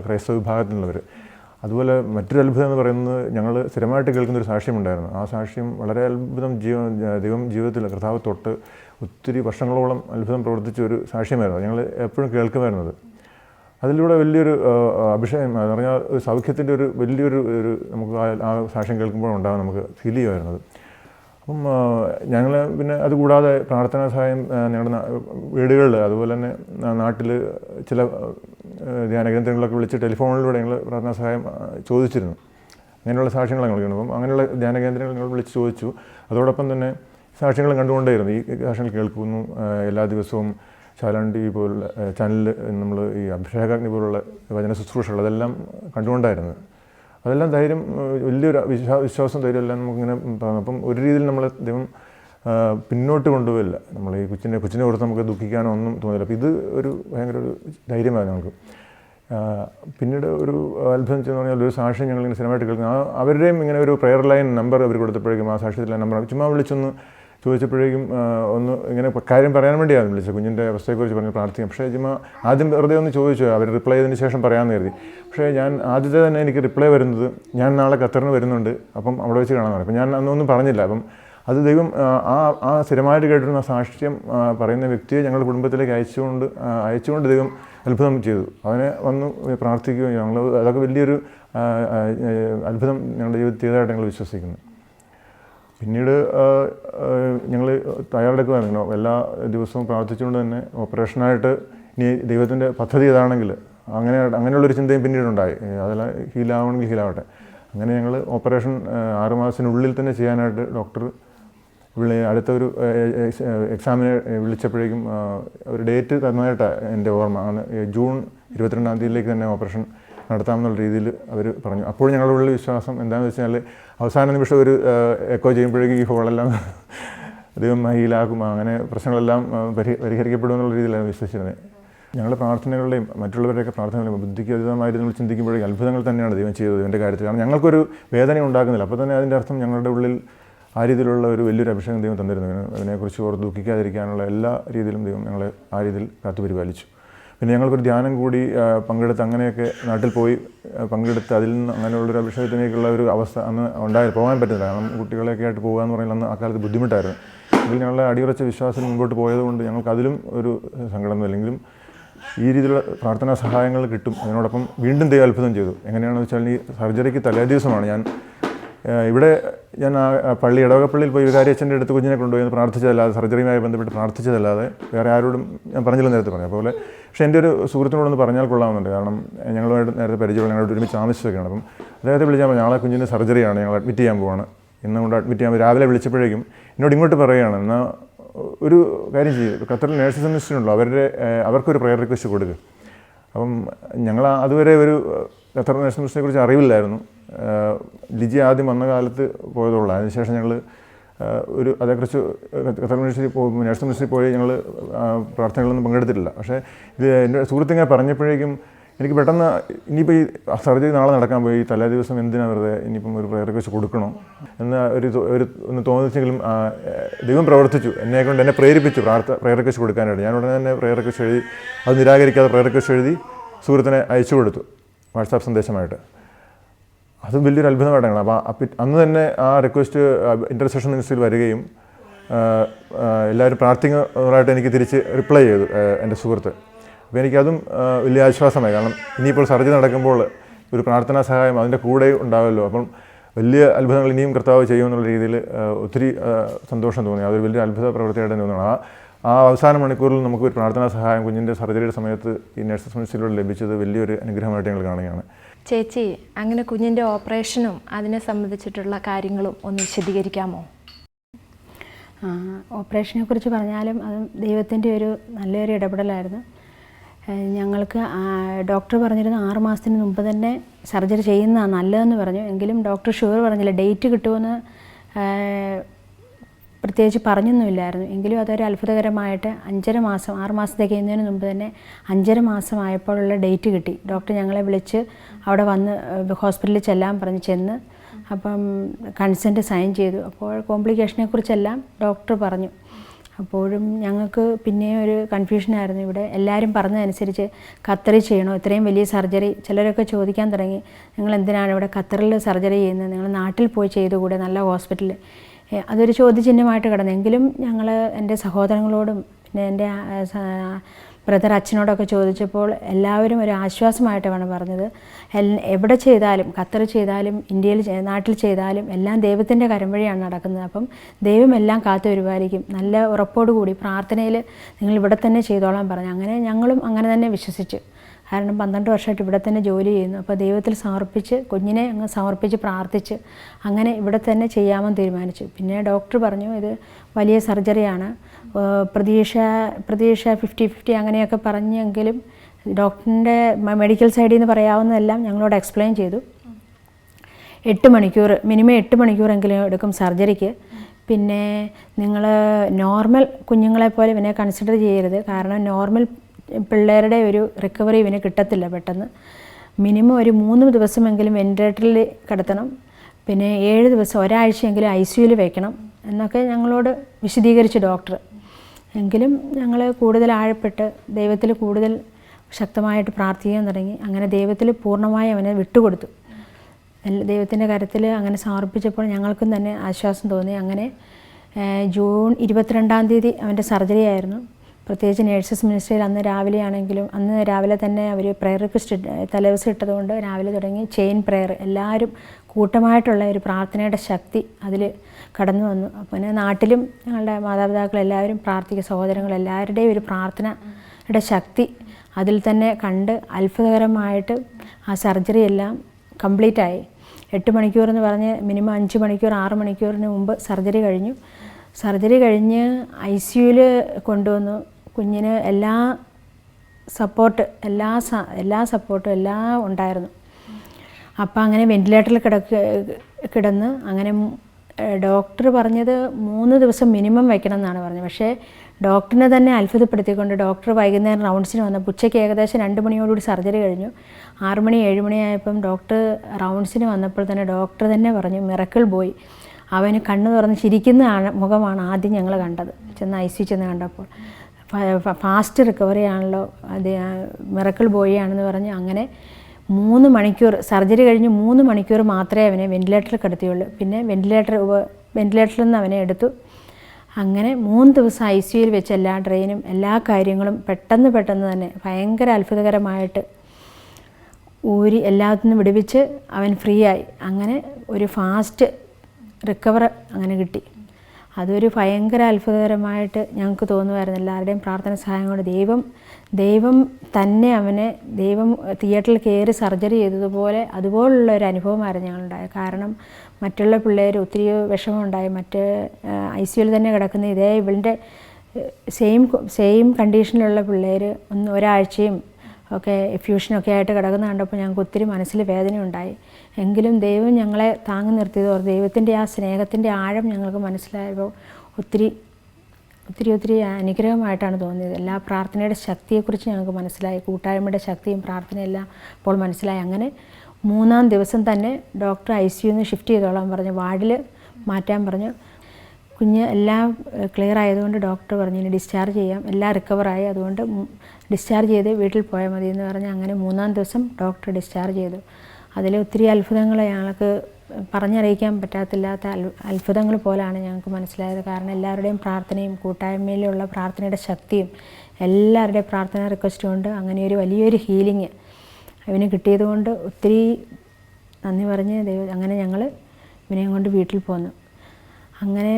ക്രൈസ്തവ വിഭാഗത്തിൽ നിന്നുള്ളവർ അതുപോലെ മറ്റൊരു അത്ഭുതം എന്ന് പറയുന്നത് ഞങ്ങൾ സ്ഥിരമായിട്ട് കേൾക്കുന്ന ഒരു സാക്ഷ്യമുണ്ടായിരുന്നു ആ സാക്ഷ്യം വളരെ അത്ഭുതം ജീവ ദൈവം ജീവിതത്തിൽ കർത്താവ് തൊട്ട് ഒത്തിരി വർഷങ്ങളോളം അത്ഭുതം പ്രവർത്തിച്ച ഒരു സാക്ഷ്യമായിരുന്നു. ഞങ്ങൾ എപ്പോഴും കേൾക്കുമായിരുന്നത്. അതിലൂടെ വലിയൊരു അഭിഷേകം എന്ന് പറഞ്ഞാൽ ഒരു സൗഖ്യത്തിന്റെ ഒരു വലിയൊരു ഒരു നമുക്ക് ആ- സാക്ഷ്യം കേൾക്കുമ്പോൾ ഉണ്ടാകും നമുക്ക് ഫീൽ ചെയ്യുമായിരുന്നത്. അപ്പം ഞങ്ങൾ പിന്നെ അതുകൂടാതെ പ്രാർത്ഥനാ സഹായം ഞങ്ങളുടെ വീടുകളിൽ അതുപോലെ തന്നെ നാട്ടിൽ ചില ധ്യാന കേന്ദ്രങ്ങളിലൊക്കെ വിളിച്ച് ടെലിഫോണിലൂടെ ഞങ്ങൾ പ്രാർത്ഥനാ സഹായം ചോദിച്ചിരുന്നു. അങ്ങനെയുള്ള സാക്ഷ്യങ്ങൾ ഞങ്ങൾ കേൾക്കുന്നു അപ്പം അങ്ങനെയുള്ള ധ്യാന കേന്ദ്രങ്ങൾ ഞങ്ങൾ വിളിച്ച് ചോദിച്ചു. അതോടൊപ്പം തന്നെ സാക്ഷ്യങ്ങൾ കണ്ടുകൊണ്ടേയിരുന്നു. ഈ സാക്ഷ്യങ്ങൾ കേൾക്കുന്നു എല്ലാ ദിവസവും ചാലാൻ ടി വി പോലുള്ള ചാനലിൽ നമ്മൾ ഈ അഭിഷേകാഗ്നി പോലുള്ള വചന ശുശ്രൂഷകൾ അതെല്ലാം കണ്ടുകൊണ്ടായിരുന്നു. അതെല്ലാം ധൈര്യം വലിയൊരു വിശ്വാ വിശ്വാസം ധൈര്യം എല്ലാം നമുക്കിങ്ങനെ അപ്പം ഒരു രീതിയിൽ നമ്മളെ ദൈവം പിന്നോട്ട് കൊണ്ടുപോയില്ല. നമ്മൾ ഈ കൊച്ചിനെ കൊച്ചിനെ ഓർത്ത് നമുക്ക് ദുഃഖിക്കാനോ ഒന്നും തോന്നില്ല. അപ്പോൾ ഇത് ഒരു ഭയങ്കര ഒരു ധൈര്യമാണ് നമുക്ക് പിന്നീട് ഒരു അത്ഭുതം എന്ന് പറഞ്ഞാൽ ഒരു സാക്ഷി ഞങ്ങളിങ്ങനെ സ്ഥിരമായിട്ട് കേൾക്കുന്നു. ആ അവരുടെയും ഇങ്ങനെ ഒരു പ്രെയർ ലൈൻ നമ്പർ അവർ കൊടുത്തപ്പോഴേക്കും ആ സാക്ഷ്യത്തിലെ നമ്പർ ചുമ്മാ വിളിച്ചൊന്ന് ചോദിച്ചപ്പോഴേക്കും ഒന്ന് ഇങ്ങനെ കാര്യം പറയാൻ വേണ്ടിയാണ് വിളിച്ചത്. കുഞ്ഞിന്റെ അവസ്ഥയെക്കുറിച്ച് പറഞ്ഞ് പ്രാർത്ഥിക്കാം പക്ഷേ ജിമ ആദ്യം വെറുതെ ഒന്ന് ചോദിച്ചു അവർ റിപ്ലൈ ചെയ്തതിന് ശേഷം പറയാമെന്ന് കരുതി. പക്ഷേ ഞാൻ ആദ്യത്തെ തന്നെ എനിക്ക് റിപ്ലൈ വരുന്നത് ഞാൻ നാളെ ഖത്തറിന് വരുന്നുണ്ട് അപ്പം അവിടെ വെച്ച് കാണാൻ പറഞ്ഞു. അപ്പം ഞാൻ അന്നൊന്നും പറഞ്ഞില്ല. അപ്പം അത് ദൈവം ആ, ആ സ്ഥിരമായിട്ട് കേട്ടിരുന്ന സാക്ഷ്യം പറയുന്ന വ്യക്തിയെ ഞങ്ങളുടെ കുടുംബത്തിലേക്ക് അയച്ചുകൊണ്ട് അയച്ചുകൊണ്ട് ദൈവം അത്ഭുതം ചെയ്തു. അവനെ വന്നു പ്രാർത്ഥിക്കുകയും ഞങ്ങൾ അതൊക്കെ വലിയൊരു അത്ഭുതം ഞങ്ങളുടെ ജീവിതത്തിൽ ചെയ്തതായിട്ട് ഞങ്ങൾ വിശ്വസിക്കുന്നു. പിന്നീട് ഞങ്ങൾ തയ്യാറെടുക്കുമായിരുന്നു എല്ലാ ദിവസവും പ്രാർത്ഥിച്ചുകൊണ്ട് തന്നെ ഓപ്പറേഷനായിട്ട് ഇനി ദൈവത്തിന്റെ പദ്ധതി ഇതാണെങ്കിൽ അങ്ങനെ അങ്ങനെയുള്ളൊരു ചിന്തയും പിന്നീടുണ്ടായി. അതെല്ലാം ഹീലാവണമെങ്കിൽ ഹീലാവട്ടെ. അങ്ങനെ ഞങ്ങൾ ഓപ്പറേഷൻ ആറുമാസത്തിനുള്ളിൽ തന്നെ ചെയ്യാനായിട്ട് ഡോക്ടർ വിളി അടുത്ത ഒരു എക്സാമിന് വിളിച്ചപ്പോഴേക്കും ഒരു ഡേറ്റ് തന്നതായിട്ടാണ് എന്റെ ഓർമ്മ. അങ്ങനെ ജൂൺ ഇരുപത്തിരണ്ടാം തീയതിയിലേക്ക് തന്നെ ഓപ്പറേഷൻ നടത്താമെന്നുള്ള രീതിയിൽ അവർ പറഞ്ഞു. അപ്പോൾ ഞങ്ങളുടെ ഉള്ളിൽ വിശ്വാസം എന്താണെന്ന് വെച്ചാൽ അവസാന നിമിഷം ഒരു എക്കോ ചെയ്യുമ്പോഴേക്കും ഈ ഹോളെല്ലാം അധികം മഹിലാക്കും അങ്ങനെ പ്രശ്നങ്ങളെല്ലാം പരിഹരിക്കപ്പെടും എന്നുള്ള രീതിയിലാണ് വിശ്വസിച്ചിരുന്നത്. ഞങ്ങളുടെ പ്രാർത്ഥനകളുടെയും മറ്റുള്ളവരുടെയൊക്കെ പ്രാർത്ഥനകളും ബുദ്ധിക്ക് അതീതമായിട്ട് നമ്മൾ ചിന്തിക്കുമ്പോഴേക്കും അത്ഭുതങ്ങൾ തന്നെയാണ് ദൈവം ചെയ്തത് ഇതിന്റെ കാര്യത്തിൽ. കാരണം ഞങ്ങൾക്കൊരു വേദന ഉണ്ടാക്കുന്നില്ല. അപ്പോൾ തന്നെ അതിന്റെ അർത്ഥം ഞങ്ങളുടെ ഉള്ളിൽ ആ രീതിയിലുള്ള ഒരു വലിയൊരു അഭിഷേകം ദൈവം തന്നിരുന്നു. അതിനെ- അതിനെക്കുറിച്ച് ഓർത്ത് ദുഃഖിക്കാതിരിക്കാനുള്ള എല്ലാ രീതിയിലും ദൈവം ഞങ്ങളെ ആ രീതിയിൽ കാത്തുപരിപാലിച്ചു. പിന്നെ ഞങ്ങൾക്കൊരു ധ്യാനം കൂടി പങ്കെടുത്ത് അങ്ങനെയൊക്കെ നാട്ടിൽ പോയി പങ്കെടുത്ത് അതിൽ നിന്ന് അങ്ങനെയുള്ളൊരു അഭിഷേകത്തിലേക്കുള്ള ഒരു അവസ്ഥ അന്ന് ഉണ്ടായി പോകാൻ പറ്റുന്നില്ല കാരണം കുട്ടികളെയൊക്കെ ആയിട്ട് പോകുക എന്ന് പറയുന്നത് അന്ന് അക്കാലത്ത് ബുദ്ധിമുട്ടായിരുന്നു. എങ്കിൽ ഞങ്ങളുടെ അടിയുറച്ച വിശ്വാസം മുമ്പോട്ട് പോയതുകൊണ്ട് ഞങ്ങൾക്ക് അതിലും ഒരു സങ്കടം അല്ലെങ്കിലും ഈ രീതിയിലുള്ള പ്രാർത്ഥനാ സഹായങ്ങൾ കിട്ടും. അതിനോടൊപ്പം വീണ്ടും ദൈവ അത്ഭുതം ചെയ്തു. എങ്ങനെയാണെന്ന് വെച്ചാൽ ഈ സർജറിക്ക് തലേ ദിവസമാണ്. ഞാൻ ഇവിടെ ഞാൻ ആ പള്ളി ഇടവകപ്പള്ളിയിൽ പോയി വികാരി അച്ഛന്റെ അടുത്ത് കുഞ്ഞിനെ കൊണ്ടുപോയി പ്രാർത്ഥിച്ചതല്ലാതെ സർജറിയുമായി ബന്ധപ്പെട്ട് പ്രാർത്ഥിച്ചതല്ലാതെ വേറെ ആരോടും ഞാൻ പറഞ്ഞില്ല നേരത്തെ പറഞ്ഞു. അതുപോലെ പക്ഷേ എന്റെ ഒരു സുഹൃത്തിനോടൊന്ന് പറഞ്ഞാൽ കൊള്ളാമെന്നുണ്ട്. കാരണം ഞങ്ങളുമായിട്ട് നേരത്തെ പരിചയമുള്ള ഞങ്ങളോട് ഒരുമിച്ച് താമസിച്ചൊക്കെയാണ് അപ്പം അദ്ദേഹത്തെ വിളിച്ചാൽ നാളെ കുഞ്ഞിന് സർജറിയാണ്. ഞങ്ങൾ അഡ്മിറ്റ് ചെയ്യാൻ പോവാണ്. ഇന്ന് കൊണ്ട് അഡ്മിറ്റ് ചെയ്യാൻ രാവിലെ വിളിച്ചപ്പോഴേക്കും എന്നോട് ഇങ്ങോട്ട് പറയുകയാണ്. എന്നാൽ ഒരു കാര്യം ചെയ്യും ഖത്തറിൽ നേഴ്സസ് മിനിസ്റ്റർ ഉണ്ടല്ലോ അവരുടെ അവർക്കൊരു പ്രയർ റിക്വസ്റ്റ് കൊടുക്കുക അപ്പം ഞങ്ങൾ അതുവരെ ഒരു ഖത്തർ നാഷണൽ മിഷനെ കുറിച്ച് അറിവില്ലായിരുന്നു. ലിജി ആദ്യം വന്ന കാലത്ത് പോയതുള്ളൂ. അതിനുശേഷം ഞങ്ങൾ ഒരു അതേക്കുറിച്ച് ഖത്തർ മിനിസ്റ്ററി പോയി നാഷണൽ മിനിസ്റ്ററി പോയി ഞങ്ങൾ പ്രാർത്ഥനകളൊന്നും പങ്കെടുത്തിട്ടില്ല. പക്ഷേ ഇത് എന്റെ സുഹൃത്തിങ്ങനെ പറഞ്ഞപ്പോഴേക്കും എനിക്ക് പെട്ടെന്ന് ഇനിയിപ്പോൾ ഈ സർജറി നാളെ നടക്കാൻ പോയി തലേ ദിവസം എന്തിനാണ് വെറുതെ ഇനിയിപ്പം ഒരു പ്രയർ വെച്ച് കൊടുക്കണോ? എന്ന് ഒരു ഒരു ഒന്ന് തോന്നിച്ചെങ്കിലും ദൈവം പ്രവർത്തിച്ചു. എന്നെ കൊണ്ട് എന്നെ പ്രേരിപ്പിച്ചു പ്രാർത്ഥ പ്രയർ റിക്വസ്റ്റ് കൊടുക്കാനായിട്ട്. ഞാൻ ഉടനെ തന്നെ പ്രയർ റിക്വസ്റ്റ് എഴുതി അത് നിരാകരിക്കാതെ പ്രയർ റിക്വസ്റ്റ് എഴുതി സുഹൃത്തിനെ അയച്ചു കൊടുത്തു വാട്സാപ്പ് സന്ദേശമായിട്ട്. അതും വലിയൊരു അത്ഭുതമായിട്ടാണ്. അപ്പോൾ അപ്പം അന്ന് തന്നെ ആ റിക്വസ്റ്റ് ഇന്റർസെഷൻ മിനിസ്റ്റിൽ വരികയും എല്ലാവരും പ്രാർത്ഥിക്കുന്നതായിട്ട് എനിക്ക് തിരിച്ച് റിപ്ലൈ ചെയ്തു എന്റെ സുഹൃത്ത്. അപ്പോൾ എനിക്കതും വലിയ ആശ്വാസമായി. കാരണം ഇനിയിപ്പോൾ സർജറി നടക്കുമ്പോൾ ഒരു പ്രാർത്ഥനാ സഹായം അതിന്റെ കൂടെ ഉണ്ടാവുമല്ലോ അപ്പം വലിയ അത്ഭുതങ്ങൾ ഇനിയും കർത്താവ് ചെയ്യുമെന്നുള്ള രീതിയിൽ ഒത്തിരി സന്തോഷം തോന്നി. അതൊരു വലിയ അത്ഭുത പ്രവൃത്തിയായിട്ട് തന്നെ തോന്നുന്നു. ആ ആ അവസാന മണിക്കൂറിൽ നമുക്ക് ഒരു പ്രാർത്ഥനാ സഹായം കുഞ്ഞിന്റെ സർജറിയുടെ സമയത്ത് ഈ നഴ്സസ് മിനിസ്റ്റിലൂടെ ലഭിച്ചത് വലിയൊരു അനുഗ്രഹമായിട്ട് ഞങ്ങൾ കാണുകയാണ്. ചേച്ചി അങ്ങനെ കുഞ്ഞിന്റെ ഓപ്പറേഷനും അതിനെ സംബന്ധിച്ചിട്ടുള്ള കാര്യങ്ങളും ഒന്ന് വിശദീകരിക്കാമോ? ഓപ്പറേഷനെ കുറിച്ച് പറഞ്ഞാലും അത് ദൈവത്തിന്റെ ഒരു നല്ലൊരു ഇടപെടലായിരുന്നു. ഞങ്ങൾക്ക് ഡോക്ടർ പറഞ്ഞിരുന്നു ആറ് മാസത്തിന് മുമ്പ് തന്നെ സർജറി ചെയ്യുന്നതാണ് നല്ലതെന്ന് പറഞ്ഞു. എങ്കിലും ഡോക്ടർ ഷുഗർ പറഞ്ഞില്ല ഡേറ്റ് കിട്ടുമെന്ന് പ്രത്യേകിച്ച് പറഞ്ഞൊന്നുമില്ലായിരുന്നു. എങ്കിലും അതൊരു അത്ഭുതകരമായിട്ട് അഞ്ചര മാസം ആറ് മാസത്തേക്ക് ചെയ്യുന്നതിന് മുമ്പ് തന്നെ അഞ്ചര മാസമായപ്പോഴുള്ള ഡേറ്റ് കിട്ടി. ഡോക്ടർ ഞങ്ങളെ വിളിച്ച് അവിടെ വന്ന് ഹോസ്പിറ്റലിൽ ചെല്ലാൻ പറഞ്ഞ് ചെന്ന് അപ്പം കൺസെന്റ് സൈൻ ചെയ്തു. അപ്പോൾ കോംപ്ലിക്കേഷനെ കുറിച്ചെല്ലാം ഡോക്ടർ പറഞ്ഞു. അപ്പോഴും ഞങ്ങൾക്ക് പിന്നെയും ഒരു കൺഫ്യൂഷനായിരുന്നു ഇവിടെ എല്ലാവരും പറഞ്ഞതനുസരിച്ച് ഖത്തറിൽ ചെയ്യണോ? ഇത്രയും വലിയ സർജറി ചിലരൊക്കെ ചോദിക്കാൻ തുടങ്ങി. നിങ്ങൾ എന്തിനാണ് ഇവിടെ ഖത്തറിൽ സർജറി ചെയ്യുന്നത്? നിങ്ങൾ നാട്ടിൽ പോയി ചെയ്തുകൂടെ? നല്ല ഹോസ്പിറ്റലിൽ അതൊരു ചോദ്യചിഹ്നമായിട്ട് കിടന്നെങ്കിലും ഞങ്ങൾ എന്റെ സഹോദരങ്ങളോടും പിന്നെ എന്റെ ബ്രദർ അച്ഛനോടൊക്കെ ചോദിച്ചപ്പോൾ എല്ലാവരും ഒരു ആശ്വാസമായിട്ടാണ് പറഞ്ഞത്. എവിടെ ചെയ്താലും ഖത്തർ ചെയ്താലും ഇന്ത്യയിൽ നാട്ടിൽ ചെയ്താലും എല്ലാം ദൈവത്തിന്റെ കരം വഴിയാണ് നടക്കുന്നത്. അപ്പം ദൈവം എല്ലാം കാത്തു പരിപാലിക്കും നല്ല ഉറപ്പോടുകൂടി പ്രാർത്ഥനയിൽ നിങ്ങൾ ഇവിടെ തന്നെ ചെയ്തോളാൻ പറഞ്ഞു. അങ്ങനെ ഞങ്ങളും അങ്ങനെ തന്നെ വിശ്വസിച്ചു. കാരണം പന്ത്രണ്ട് വർഷമായിട്ട് ഇവിടെ തന്നെ ജോലി ചെയ്യുന്നു. അപ്പോൾ ദൈവത്തിൽ സമർപ്പിച്ച് കുഞ്ഞിനെ അങ്ങ് സമർപ്പിച്ച് പ്രാർത്ഥിച്ച് അങ്ങനെ ഇവിടെ തന്നെ ചെയ്യാമെന്ന് തീരുമാനിച്ചു. പിന്നെ ഡോക്ടർ പറഞ്ഞു ഇത് വലിയ സർജറിയാണ് പ്രതീക്ഷ പ്രതീക്ഷ ഫിഫ്റ്റി ഫിഫ്റ്റി അങ്ങനെയൊക്കെ പറഞ്ഞെങ്കിലും ഡോക്ടറിന്റെ മെഡിക്കൽ സൈഡിൽ നിന്ന് പറയാവുന്നതെല്ലാം ഞങ്ങളോട് എക്സ്പ്ലെയിൻ ചെയ്തു. എട്ട് മണിക്കൂർ മിനിമം എട്ട് മണിക്കൂറെങ്കിലും എടുക്കും സർജറിക്ക്. പിന്നെ നിങ്ങൾ നോർമൽ കുഞ്ഞുങ്ങളെ പോലെ ഇവനെ കൺസിഡർ ചെയ്യരുത്. കാരണം നോർമൽ പിള്ളേരുടെ ഒരു റിക്കവറി ഇവന് കിട്ടത്തില്ല പെട്ടെന്ന്. മിനിമം ഒരു മൂന്ന് ദിവസമെങ്കിലും വെന്റിലേറ്ററിൽ കിടത്തണം. പിന്നെ ഏഴ് ദിവസം ഒരാഴ്ചയെങ്കിലും ഐ സിയുയിൽ വയ്ക്കണം എന്നൊക്കെ ഞങ്ങളോട് വിശദീകരിച്ചു ഡോക്ടർ എങ്കിലും ഞങ്ങൾ കൂടുതൽ ആഴപ്പെട്ട് ദൈവത്തിൽ കൂടുതൽ ശക്തമായിട്ട് പ്രാർത്ഥിക്കാൻ തുടങ്ങി. അങ്ങനെ ദൈവത്തിൽ പൂർണമായി അവനെ വിട്ടുകൊടുത്തു. ദൈവത്തിന്റെ കരത്തിൽ അങ്ങനെ സമർപ്പിച്ചപ്പോൾ ഞങ്ങൾക്കും തന്നെ ആശ്വാസം തോന്നി. അങ്ങനെ ജൂൺ ഇരുപത്തിരണ്ടാം തീയതി അവന്റെ സർജറി ആയിരുന്നു. പ്രത്യേകിച്ച് നേഴ്സസ് മിനിസ്ട്രിയിൽ അന്ന് രാവിലെ ആണെങ്കിലും അന്ന് രാവിലെ തന്നെ അവർ പ്രയർ റിക്വസ്റ്റ് തലേദിവസം ഇട്ടതുകൊണ്ട് രാവിലെ തുടങ്ങി ചെയിൻ പ്രയർ എല്ലാവരും കൂട്ടമായിട്ടുള്ള ഒരു പ്രാർത്ഥനയുടെ ശക്തി അതിൽ കടന്നു വന്നു. പിന്നെ നാട്ടിലും ഞങ്ങളുടെ മാതാപിതാക്കൾ എല്ലാവരും പ്രാർത്ഥിക്കുക സഹോദരങ്ങൾ എല്ലാവരുടെയും ഒരു പ്രാർത്ഥനയുടെ ശക്തി അതിൽ തന്നെ കണ്ട് അത്ഭുതകരമായിട്ട് ആ സർജറി എല്ലാം കംപ്ലീറ്റ് ആയി. എട്ട് മണിക്കൂർ എന്ന് പറഞ്ഞ് മിനിമം അഞ്ച് മണിക്കൂർ ആറ് മണിക്കൂറിന് മുമ്പ് സർജറി കഴിഞ്ഞു. സർജറി കഴിഞ്ഞ് ഐ സിയുവിൽ കൊണ്ടുവന്നു. കുഞ്ഞിന് എല്ലാ സപ്പോർട്ട് എല്ലാ എല്ലാ സപ്പോർട്ടും എല്ലാം ഉണ്ടായിരുന്നു. അപ്പം അങ്ങനെ വെന്റിലേറ്ററിൽ കിടക്ക് കിടന്ന് അങ്ങനെ ഡോക്ടർ പറഞ്ഞത് മൂന്ന് ദിവസം മിനിമം വയ്ക്കണം എന്നാണ് പറഞ്ഞത്. പക്ഷേ ഡോക്ടറിനെ തന്നെ അത്ഭുതപ്പെടുത്തിക്കൊണ്ട് ഡോക്ടർ വൈകുന്നേരം റൗണ്ട്സിന് വന്നപ്പോൾ ഉച്ചയ്ക്ക് ഏകദേശം രണ്ട് മണിയോടുകൂടി സർജറി കഴിഞ്ഞു. ആറ് മണി ഏഴ് മണിയായപ്പം ഡോക്ടർ റൗണ്ട്സിന് വന്നപ്പോൾ തന്നെ ഡോക്ടർ തന്നെ പറഞ്ഞു മിറക്കിൾ ബോയ് അവന് കണ്ണ് തുറന്ന് ചിരിക്കുന്ന മുഖമാണ് ആദ്യം ഞങ്ങൾ കണ്ടത്. ചെന്ന് ഐ സി ചെന്ന് കണ്ടപ്പോൾ. ഫാസ്റ്റ് റിക്കവറി ആണല്ലോ അത് മിറക്കിൾ ബോയ് ആണെന്ന് പറഞ്ഞ് അങ്ങനെ മൂന്ന് മണിക്കൂർ സർജറി കഴിഞ്ഞ് മൂന്ന് മണിക്കൂർ മാത്രമേ അവനെ വെന്റിലേറ്ററിൽ കിടത്തിയുള്ളൂ. പിന്നെ വെന്റിലേറ്റർ ഉപ വെന്റിലേറ്ററിൽ നിന്ന് അവനെ എടുത്തു. അങ്ങനെ മൂന്ന് ദിവസം ഐ സിയുയിൽ വെച്ച് എല്ലാ ട്രെയിനും എല്ലാ കാര്യങ്ങളും പെട്ടെന്ന് പെട്ടെന്ന് തന്നെ ഭയങ്കര അത്ഭുതകരമായിട്ട് ഊരി എല്ലാത്തിനും വിടുവിച്ച് അവൻ ഫ്രീ ആയി. അങ്ങനെ ഒരു ഫാസ്റ്റ് റിക്കവർ അങ്ങനെ കിട്ടി. അതൊരു ഭയങ്കര അത്ഭുതകരമായിട്ട് ഞങ്ങൾക്ക് തോന്നുമായിരുന്നു. എല്ലാവരുടെയും പ്രാർത്ഥന സഹായം കൊണ്ട് ദൈവം ദൈവം തന്നെ അവനെ ദൈവം തിയേറ്ററിൽ കയറി സർജറി ചെയ്തതുപോലെ അതുപോലുള്ള ഒരു അനുഭവമായിരുന്നു ഞങ്ങളുണ്ടായത്. കാരണം മറ്റുള്ള പിള്ളേർ ഒത്തിരി വിഷമമുണ്ടായി. മറ്റ് ഐ സിയുയിൽ തന്നെ കിടക്കുന്ന ഇതേ ഇവളുടെ സെയിം സെയിം കണ്ടീഷനിലുള്ള പിള്ളേർ ഒന്ന് ഒരാഴ്ചയും ഒക്കെ എഫ്യൂഷനൊക്കെ ആയിട്ട് കിടക്കുന്ന കണ്ടപ്പോൾ ഞങ്ങൾക്ക് ഒത്തിരി മനസ്സിൽ വേദന ഉണ്ടായി എങ്കിലും ദൈവം ഞങ്ങളെ താങ്ങി നിർത്തിയത് ഓർത്ത് ദൈവത്തിന്റെ ആ സ്നേഹത്തിന്റെ ആഴം ഞങ്ങൾക്ക് മനസ്സിലായപ്പോൾ ഒത്തിരി ഒത്തിരി ഒത്തിരി അനുഗ്രഹമായിട്ടാണ് തോന്നിയത്. എല്ലാ പ്രാർത്ഥനയുടെ ശക്തിയെക്കുറിച്ച് ഞങ്ങൾക്ക് മനസ്സിലായി. കൂട്ടായ്മയുടെ ശക്തിയും പ്രാർത്ഥനയെല്ലാം അപ്പോൾ മനസ്സിലായി. അങ്ങനെ മൂന്നാം ദിവസം തന്നെ ഡോക്ടർ ഐ സി യുന്ന് ഷിഫ്റ്റ് ചെയ്തോളാൻ പറഞ്ഞു. വാർഡിൽ മാറ്റാൻ പറഞ്ഞു. കുഞ്ഞ് എല്ലാം ക്ലിയർ ആയതുകൊണ്ട് ഡോക്ടർ പറഞ്ഞു ഇനി ഡിസ്ചാർജ് ചെയ്യാം. എല്ലാം റിക്കവറായി അതുകൊണ്ട് ഡിസ്ചാർജ് ചെയ്ത് വീട്ടിൽ പോയാൽ മതി എന്ന് പറഞ്ഞ് അങ്ങനെ മൂന്നാം ദിവസം ഡോക്ടർ ഡിസ്ചാർജ് ചെയ്തു. അതിൽ ഒത്തിരി അത്ഭുതങ്ങൾ ഞങ്ങൾക്ക് പറഞ്ഞറിയിക്കാൻ പറ്റാത്തില്ലാത്ത അത്ഭുതങ്ങൾ പോലാണ് ഞങ്ങൾക്ക് മനസ്സിലായത്. കാരണം എല്ലാവരുടെയും പ്രാർത്ഥനയും കൂട്ടായ്മയിലുള്ള പ്രാർത്ഥനയുടെ ശക്തിയും എല്ലാവരുടെയും പ്രാർത്ഥന റിക്വസ്റ്റ് കൊണ്ട് അങ്ങനെ ഒരു വലിയൊരു ഹീലിംഗ് അവന് കിട്ടിയതുകൊണ്ട് ഒത്തിരി നന്ദി പറഞ്ഞ് ദൈവം അങ്ങനെ ഞങ്ങൾ ഇവനെയും കൊണ്ട് വീട്ടിൽ പോന്നു. അങ്ങനെ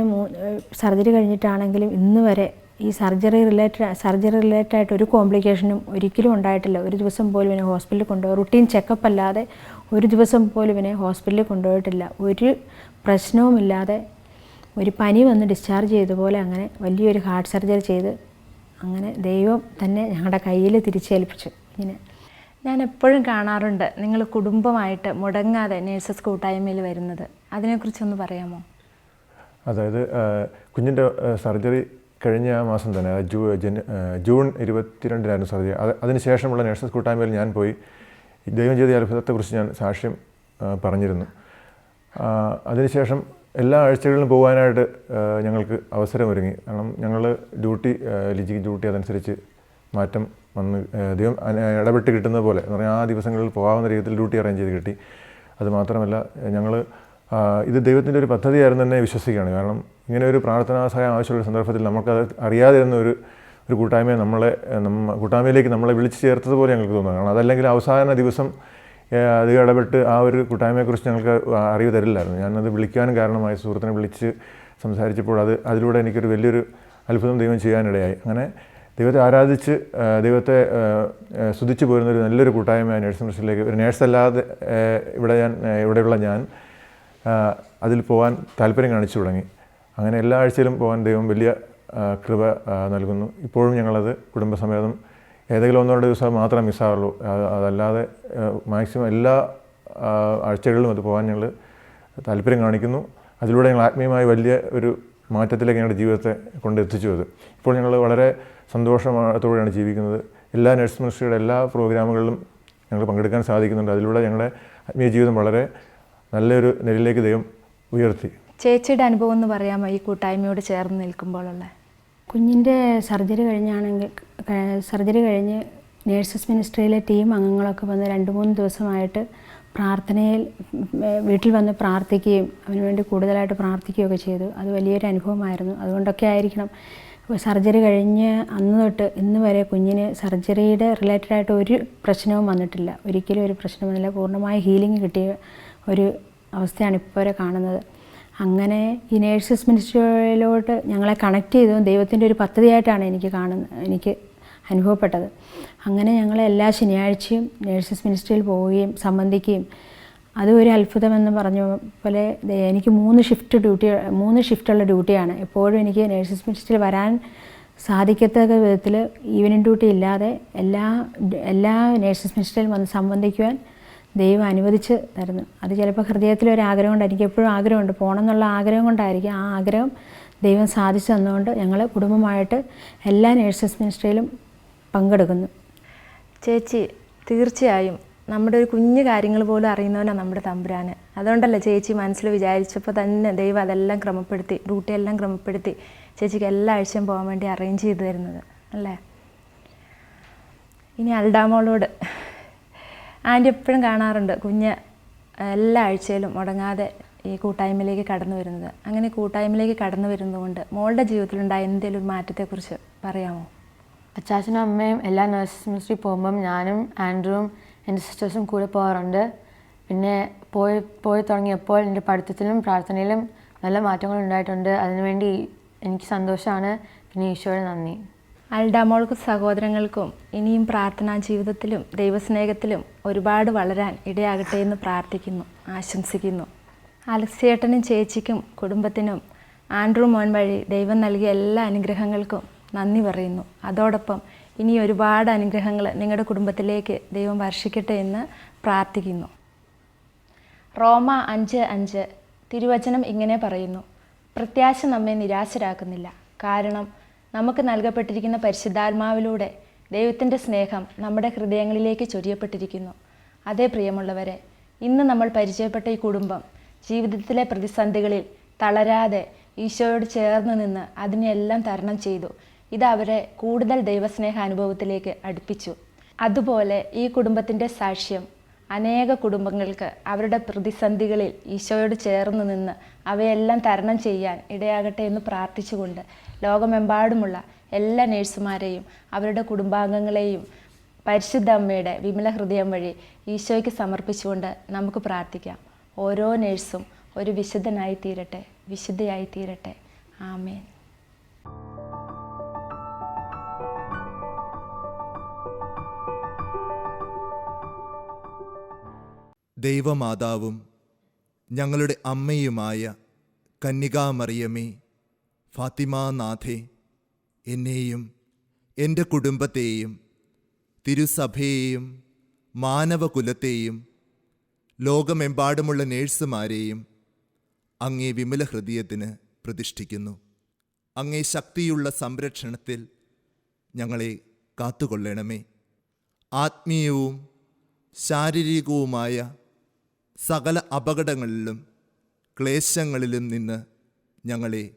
സർജറി കഴിഞ്ഞിട്ടാണെങ്കിലും ഇന്ന് വരെ ഈ സർജറി റിലേറ്റഡ് സർജറി റിലേറ്റഡ് ആയിട്ട് ഒരു കോംപ്ലിക്കേഷനും ഒരിക്കലും ഉണ്ടായിട്ടില്ല. ഒരു ദിവസം പോലും ഇവനെ ഹോസ്പിറ്റലിൽ കൊണ്ടുപോയി റുട്ടീൻ ചെക്കപ്പ് അല്ലാതെ ഒരു ദിവസം പോലും ഇവനെ ഹോസ്പിറ്റലിൽ കൊണ്ടുപോയിട്ടില്ല. ഒരു പ്രശ്നവുമില്ലാതെ ഒരു പനി വന്ന് ഡിസ്ചാർജ് ചെയ്ത പോലെ അങ്ങനെ വലിയൊരു ഹാർട്ട് സർജറി ചെയ്ത് അങ്ങനെ ദൈവം തന്നെ ഞങ്ങളുടെ കയ്യിൽ തിരിച്ചേൽപ്പിച്ചു ഇങ്ങനെ. ഞാൻ എപ്പോഴും കാണാറുണ്ട് നിങ്ങൾ കുടുംബമായിട്ട് മുടങ്ങാതെ നേഴ്സസ് കൂട്ടായ്മയിൽ വരുന്നത്. അതിനെക്കുറിച്ചൊന്ന് പറയാമോ? അതായത് കുഞ്ഞിന്റെ സർജറി കഴിഞ്ഞ മാസം തന്നെ ജൂ ജൂൺ ഇരുപത്തിരണ്ടിനായിരുന്നു സർജറി അത് അതിനുശേഷമുള്ള നേഴ്സസ് കൂട്ടായ്മയിൽ ഞാൻ പോയി ദൈവം ചെയ്ത അത്ഭുതത്തെക്കുറിച്ച് ഞാൻ സാക്ഷ്യം പറഞ്ഞിരുന്നു. അതിനുശേഷം എല്ലാ ആഴ്ചകളിലും പോകാനായിട്ട് ഞങ്ങൾക്ക് അവസരമൊരുങ്ങി. കാരണം ഞങ്ങൾ ഡ്യൂട്ടി ലിജിക്ക് ഡ്യൂട്ടി അതനുസരിച്ച് മാറ്റം വന്ന് ദൈവം ഇടപെട്ട് കിട്ടുന്നത് പോലെ എന്ന് പറഞ്ഞാൽ ആ ദിവസങ്ങളിൽ പോകാവുന്ന രീതിയിൽ ഡ്യൂട്ടി അറേഞ്ച് ചെയ്ത് കിട്ടി. അതുമാത്രമല്ല ഞങ്ങൾ ഇത് ദൈവത്തിന്റെ ഒരു പദ്ധതിയായിരുന്നു തന്നെ വിശ്വസിക്കുകയാണ്. കാരണം ഇങ്ങനെ ഒരു പ്രാർത്ഥനാ സഹായം ആവശ്യമുള്ള സന്ദർഭത്തിൽ നമുക്കത് അറിയാതിരുന്ന ഒരു ഒരു കൂട്ടായ്മയെ നമ്മളെ നമ്മ കൂട്ടായ്മയിലേക്ക് നമ്മളെ വിളിച്ചു ചേർത്തതുപോലെ ഞങ്ങൾക്ക് തോന്നുന്നു. കാരണം അതല്ലെങ്കിൽ അവസാന ദിവസം അത് ഇടപെട്ട് ആ ഒരു കൂട്ടായ്മയെക്കുറിച്ച് ഞങ്ങൾക്ക് അറിവ് തരില്ലായിരുന്നു. ഞാനത് വിളിക്കാനും കാരണമായി സുഹൃത്തിനെ വിളിച്ച് സംസാരിച്ചപ്പോൾ അത് അതിലൂടെ എനിക്കൊരു വലിയൊരു അത്ഭുതം ദൈവം ചെയ്യാനിടയായി. അങ്ങനെ ദൈവത്തെ ആരാധിച്ച് ദൈവത്തെ സ്തുതിച്ച് പോരുന്നൊരു നല്ലൊരു കൂട്ടായ്മ നേഴ്സ് മിഷനിലേക്ക് ഒരു നേഴ്സല്ലാതെ ഇവിടെ ഞാൻ ഇവിടെയുള്ള ഞാൻ അതിൽ പോകാൻ താല്പര്യം കാണിച്ചു തുടങ്ങി. അങ്ങനെ എല്ലാ ആഴ്ചയിലും പോകാൻ ദൈവം വലിയ കൃപ നൽകുന്നു. ഇപ്പോഴും ഞങ്ങളത് കുടുംബസമേതം ഏതെങ്കിലും ഒന്നോ രണ്ട് ദിവസം മാത്രമേ മിസ്സാവുള്ളൂ അതല്ലാതെ മാക്സിമം എല്ലാ ആഴ്ചകളിലും അത് പോകാൻ ഞങ്ങൾ താല്പര്യം കാണിക്കുന്നു. അതിലൂടെ ഞങ്ങൾ ആത്മീയമായി വലിയ ഒരു മാറ്റത്തിലേക്ക് ഞങ്ങളുടെ ജീവിതത്തെ കൊണ്ടെത്തിച്ചു അത്. ഇപ്പോൾ ഞങ്ങൾ വളരെ സന്തോഷത്തോടെയാണ് ജീവിക്കുന്നത്. എല്ലാ നഴ്സ് മിനിസ്ട്രിയുടെ എല്ലാ പ്രോഗ്രാമുകളിലും ഞങ്ങൾ പങ്കെടുക്കാൻ സാധിക്കുന്നുണ്ട്. അതിലൂടെ ഞങ്ങളുടെ ആത്മീയ ജീവിതം വളരെ നല്ലൊരു നിലയിലേക്ക് ദൈവം ഉയർത്തി. ചേച്ചിയുടെ അനുഭവം എന്ന് പറയാമോ? ഈ കൂട്ടായ്മയോട് ചേർന്ന് നിൽക്കുമ്പോഴുള്ള. കുഞ്ഞിന്റെ സർജറി കഴിഞ്ഞാണെങ്കിൽ സർജറി കഴിഞ്ഞ് നേഴ്സസ് മിനിസ്ട്രിയിലെ ടീം അംഗങ്ങളൊക്കെ വന്ന് രണ്ട് മൂന്ന് ദിവസമായിട്ട് പ്രാർത്ഥനയിൽ വീട്ടിൽ വന്ന് പ്രാർത്ഥിക്കുകയും അവന് വേണ്ടി കൂടുതലായിട്ട് പ്രാർത്ഥിക്കുകയൊക്കെ ചെയ്തു. അത് വലിയൊരു അനുഭവമായിരുന്നു. അതുകൊണ്ടൊക്കെ ആയിരിക്കണം. സർജറി കഴിഞ്ഞ് അന്ന് തൊട്ട് ഇന്ന് വരെ കുഞ്ഞിന് സർജറിയുടെ റിലേറ്റഡായിട്ട് ഒരു പ്രശ്നവും വന്നിട്ടില്ല. ഒരിക്കലും ഒരു പ്രശ്നം വന്നില്ല. പൂർണമായ ഹീലിംഗ് കിട്ടിയ ഒരു അവസ്ഥയാണ് ഇപ്പോൾ വരെ കാണുന്നത്. അങ്ങനെ ഈ നേഴ്സസ് മിനിസ്ട്രിയിലോട്ട് ഞങ്ങളെ കണക്ട് ചെയ്തതും ദൈവത്തിന്റെ ഒരു പദ്ധതിയായിട്ടാണ് എനിക്ക് കാണുന്നത് എനിക്ക് അനുഭവപ്പെട്ടത്. അങ്ങനെ ഞങ്ങൾ എല്ലാ ശനിയാഴ്ചയും നേഴ്സസ് മിനിസ്ട്രിയിൽ പോവുകയും സംബന്ധിക്കുകയും അതും ഒരു അത്ഭുതമെന്ന് പറഞ്ഞ പോലെ എനിക്ക് മൂന്ന് ഷിഫ്റ്റ് ഡ്യൂട്ടി മൂന്ന് ഷിഫ്റ്റുള്ള ഡ്യൂട്ടിയാണ് എപ്പോഴും എനിക്ക് നേഴ്സസ് മിനിസ്റ്ററിൽ വരാൻ സാധിക്കത്തക്ക വിധത്തിൽ ഈവനിങ് ഡ്യൂട്ടി ഇല്ലാതെ എല്ലാ എല്ലാ നേഴ്സസ് മിനിസ്ട്രിയിലും വന്ന് സംബന്ധിക്കുവാൻ ദൈവം അനുവദിച്ച് തരുന്നു. അത് ചിലപ്പോൾ ഹൃദയത്തിൽ ഒരു ആഗ്രഹം കൊണ്ട് എനിക്ക് എപ്പോഴും ആഗ്രഹമുണ്ട് പോകണം എന്നുള്ള ആഗ്രഹം കൊണ്ടായിരിക്കും ആ ആഗ്രഹം ദൈവം സാധിച്ചു തന്നുകൊണ്ട് ഞങ്ങൾ കുടുംബമായിട്ട് എല്ലാ നേഴ്സസ് മിനിസ്ട്രിയിലും പങ്കെടുക്കുന്നു. ചേച്ചി തീർച്ചയായും നമ്മുടെ ഒരു കുഞ്ഞു കാര്യങ്ങൾ പോലും അറിയുന്നവനാണ് നമ്മുടെ തമ്പുരാന്. അതുകൊണ്ടല്ലേ ചേച്ചി മനസ്സിൽ വിചാരിച്ചപ്പോൾ തന്നെ ദൈവം അതെല്ലാം ക്രമപ്പെടുത്തി ഡ്യൂട്ടിയെല്ലാം ക്രമപ്പെടുത്തി ചേച്ചിക്ക് എല്ലാ ആഴ്ചയും പോകാൻ വേണ്ടി അറേഞ്ച് ചെയ്തു തരുന്നത്. അല്ലേ? ഇനി അൽഡാമോളോട് ആന്റി എപ്പോഴും കാണാറുണ്ട് കുഞ്ഞ് എല്ലാ ആഴ്ചയിലും മുടങ്ങാതെ ഈ കൂട്ടായ്മയിലേക്ക് കടന്നു വരുന്നത്. അങ്ങനെ കൂട്ടായ്മയിലേക്ക് കടന്നു വരുന്നതുകൊണ്ട് മോളുടെ ജീവിതത്തിലുണ്ടായ എന്തെങ്കിലും ഒരു മാറ്റത്തെക്കുറിച്ച് പറയാമോ? അച്ചാച്ചനും അമ്മയും എല്ലാ നഴ്സസ് മിനിസ്ട്രി പോകുമ്പം ഞാനും ആൻഡ്രൂവും എന്റെ സിസ്റ്റേഴ്സും കൂടെ പോകാറുണ്ട്. പിന്നെ പോയി പോയി തുടങ്ങിയപ്പോൾ എന്റെ പഠിത്തത്തിലും പ്രാർത്ഥനയിലും നല്ല മാറ്റങ്ങൾ ഉണ്ടായിട്ടുണ്ട് അതിനുവേണ്ടി എനിക്ക് സന്തോഷമാണ്. പിന്നെ ഈശോയുടെ നന്ദി. അൽഡാമോൾക്കും സഹോദരങ്ങൾക്കും ഇനിയും പ്രാർത്ഥനാ ജീവിതത്തിലും ദൈവസ്നേഹത്തിലും ഒരുപാട് വളരാൻ ഇടയാകട്ടെ എന്ന് പ്രാർത്ഥിക്കുന്നു ആശംസിക്കുന്നു. അലക്സിയേട്ടനും ചേച്ചിക്കും കുടുംബത്തിനും ആൻഡ്രൂ മോൻ വഴി ദൈവം നൽകിയ എല്ലാ അനുഗ്രഹങ്ങൾക്കും നന്ദി പറയുന്നു. അതോടൊപ്പം ഇനി ഒരുപാട് അനുഗ്രഹങ്ങൾ നിങ്ങളുടെ കുടുംബത്തിലേക്ക് ദൈവം വർഷിക്കട്ടെ എന്ന് പ്രാർത്ഥിക്കുന്നു. റോമ അഞ്ച് അഞ്ച് തിരുവചനം ഇങ്ങനെ പറയുന്നു പ്രത്യാശ നമ്മെ നിരാശരാക്കുന്നില്ല. കാരണം നമുക്ക് നൽകപ്പെട്ടിരിക്കുന്ന പരിശുദ്ധാത്മാവിലൂടെ ദൈവത്തിന്റെ സ്നേഹം നമ്മുടെ ഹൃദയങ്ങളിലേക്ക് ചൊരിയപ്പെട്ടിരിക്കുന്നു. അതേ പ്രിയമുള്ളവരെ ഇന്ന് നമ്മൾ പരിചയപ്പെട്ട ഈ കുടുംബം ജീവിതത്തിലെ പ്രതിസന്ധികളിൽ തളരാതെ ഈശോയോട് ചേർന്ന് നിന്ന് അതിനെല്ലാം തരണം ചെയ്തു. ഇത് അവരെ കൂടുതൽ ദൈവസ്നേഹ അനുഭവത്തിലേക്ക് അടുപ്പിച്ചു. അതുപോലെ ഈ കുടുംബത്തിന്റെ സാക്ഷ്യം അനേക കുടുംബങ്ങൾക്ക് അവരുടെ പ്രതിസന്ധികളിൽ ഈശോയോട് ചേർന്ന് നിന്ന് അവയെല്ലാം തരണം ചെയ്യാൻ ഇടയാകട്ടെ എന്ന് പ്രാർത്ഥിച്ചുകൊണ്ട് ലോകമെമ്പാടുമുള്ള എല്ലാ നേഴ്സുമാരെയും അവരുടെ കുടുംബാംഗങ്ങളെയും പരിശുദ്ധ അമ്മയുടെ വിമല ഹൃദയം വഴി ഈശോയ്ക്ക് സമർപ്പിച്ചുകൊണ്ട് നമുക്ക് പ്രാർത്ഥിക്കാം. ഓരോ നേഴ്സും ഒരു വിശുദ്ധനായി തീരട്ടെ വിശുദ്ധയായി തീരട്ടെ. ആമേൻ. ദൈവമാതാവും ഞങ്ങളുടെ അമ്മയുമായ കന്യകാമറിയമേ ഫാത്തിമാനാഥേ എന്നെയും എന്റെ കുടുംബത്തെയും തിരുസഭയെയും മാനവകുലത്തെയും ലോകമെമ്പാടുമുള്ള നേഴ്സുമാരെയും അങ്ങേ വിമല ഹൃദയത്തിന് പ്രതിഷ്ഠിക്കുന്നു. അങ്ങേ ശക്തിയുള്ള സംരക്ഷണത്തിൽ ഞങ്ങളെ കാത്തുകൊള്ളണമേ. ആത്മീയവും ശാരീരികവുമായ സകല അപകടങ്ങളിലും ക്ലേശങ്ങളിലും നിന്ന് ഞങ്ങളെ